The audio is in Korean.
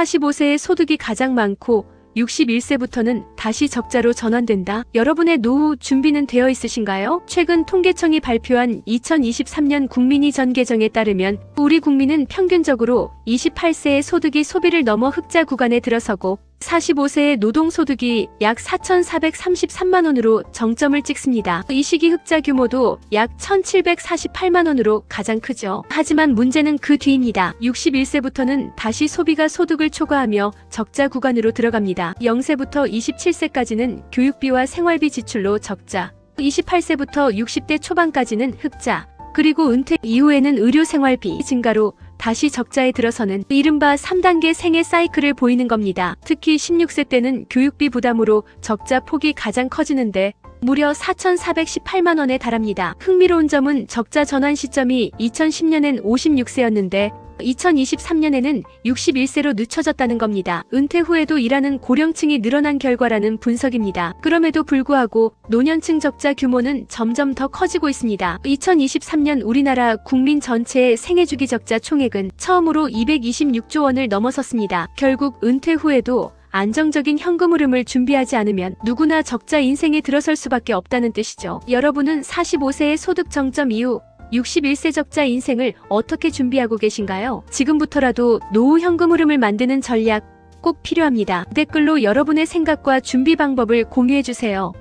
45세의 소득이 가장 많고 61세부터는 다시 적자로 전환된다. 여러분의 노후 준비는 되어 있으신가요? 최근 통계청이 발표한 2023년 국민이 전 개정에 따르면 우리 국민은 평균적으로 28세의 소득이 소비를 넘어 흑자 구간에 들어서고 45세의 노동소득이 약 4,433만 원으로 정점을 찍습니다. 이 시기 흑자 규모도 약 1,748만 원으로 가장 크죠. 하지만 문제는 그 뒤입니다. 61세부터는 다시 소비가 소득을 초과하며 적자 구간으로 들어갑니다. 0세부터 27세까지는 교육비와 생활비 지출로 적자, 28세부터 60대 초반까지는 흑자, 그리고 은퇴 이후에는 의료 생활비 증가로 다시 적자에 들어서는 이른바 3단계 생애 사이클을 보이는 겁니다. 특히 16세 때는 교육비 부담으로 적자 폭이 가장 커지는데 무려 4,418만 원에 달합니다. 흥미로운 점은 적자 전환 시점이 2010년엔 56세였는데 2023년에는 61세로 늦춰졌다는 겁니다. 은퇴 후에도 일하는 고령층이 늘어난 결과라는 분석입니다. 그럼에도 불구하고 노년층 적자 규모는 점점 더 커지고 있습니다. 2023년 우리나라 국민 전체의 생애 주기 적자 총액은 처음으로 226조 원을 넘어섰습니다. 결국 은퇴 후에도 안정적인 현금 흐름을 준비하지 않으면 누구나 적자 인생에 들어설 수밖에 없다는 뜻이죠. 여러분은 45세의 소득 정점 이후 61세 적자 인생을 어떻게 준비하고 계신가요? 지금부터라도 노후 현금 흐름을 만드는 전략 꼭 필요합니다. 댓글로 여러분의 생각과 준비 방법을 공유해주세요.